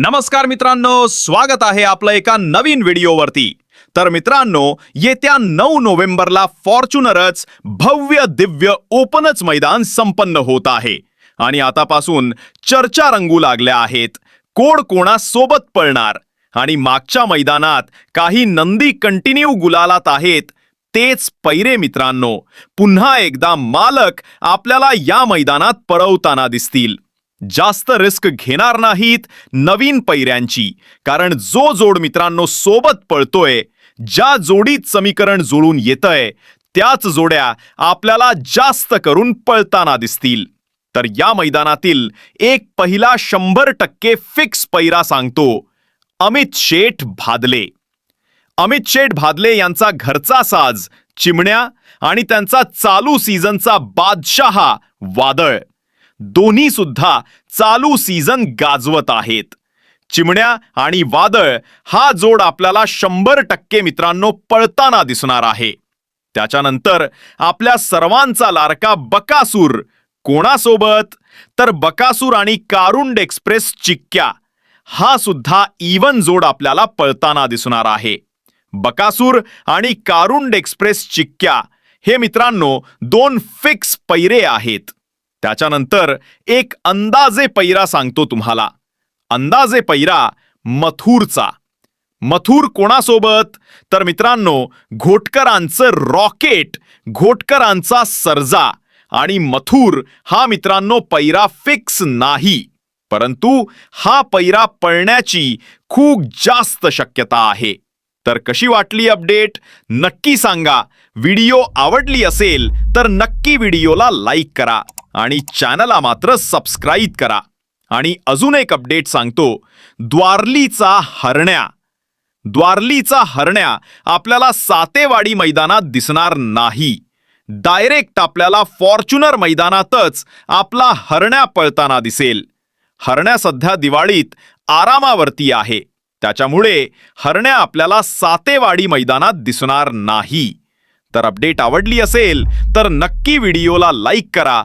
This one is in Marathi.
नमस्कार मित्रांनो स्वागत आहे आपलं एका नवीन व्हिडिओवरती. तर मित्रांनो येत्या नऊ नोव्हेंबरला फॉर्च्युनरच भव्य दिव्य ओपनच मैदान संपन्न होत आहे. आणि आतापासून चर्चा रंगू लागल्या आहेत. कोण कोणासोबत पळणार? आणि मागच्या मैदानात काही नंदी कंटिन्यू गुलालात आहेत. तेच पैरे मित्रांनो पुन्हा एकदा मालक आपल्याला या मैदानात पळवताना दिसतील. जास्त रिस्क घेणार नाहीत नवीन पैऱ्यांची. कारण जो जोड मित्रांनो सोबत पळतोय ज्या जोडीत समीकरण जुळून येतंय त्याच जोड्या आपल्याला जास्त करून पळताना दिसतील. तर या मैदानातील एक पहिला शंभर टक्के फिक्स पैरा सांगतो अमित शेठ भादले. अमित शेठ भादले यांचा घरचा साज चिमण्या आणि त्यांचा चालू सीझनचा बादशहा वादळ. दोन्ही सुद्धा चालू सीझन गाजवत आहेत. चिमण्या आणि वादळ हा जोड आपल्याला शंभर टक्के मित्रांनो पळताना दिसणार आहे. त्याच्यानंतर आपल्या सर्वांचा लारका बकासूर कोणासोबत? तर बकासूर आणि कारुंड एक्सप्रेस चिक्क्या हा सुद्धा इवन जोड आपल्याला पळताना दिसणार आहे. बकासूर आणि कारुंड एक्सप्रेस चिक्क्या हे मित्रांनो दोन फिक्स पैरे आहेत. त्याच्यानंतर एक अंदाजे पैरा सांगतो तुम्हाला. अंदाजे पैरा मथुरचा. मथुर कोणासोबत? तर मित्रांनो घोटकरांचं रॉकेट घोटकरांचा सर्जा आणि मथुर हा मित्रांनो पैरा फिक्स नाही. परंतु हा पैरा पळण्याची खूप जास्त शक्यता आहे. तर कशी वाटली अपडेट? नक्की सांगा. व्हिडिओ आवडली असेल तर नक्की व्हिडिओला लाईक करा. आणि चॅनलला मात्र सबस्क्राईब करा. आणि अजून एक अपडेट सांगतो. द्वारलीचा हरण्या. द्वारलीचा हरण्या आपल्याला सातेवाडी मैदानात दिसणार नाही. डायरेक्ट आपल्याला फॉर्च्युनर मैदानातच आपला हरण्या पळताना दिसेल. हरण्या सध्या दिवाळीत आरामावरती आहे. त्याच्यामुळे हरण्या आपल्याला सातेवाडी मैदानात दिसणार नाही. तर अपडेट आवडली असेल तर नक्की व्हिडिओला लाईक करा.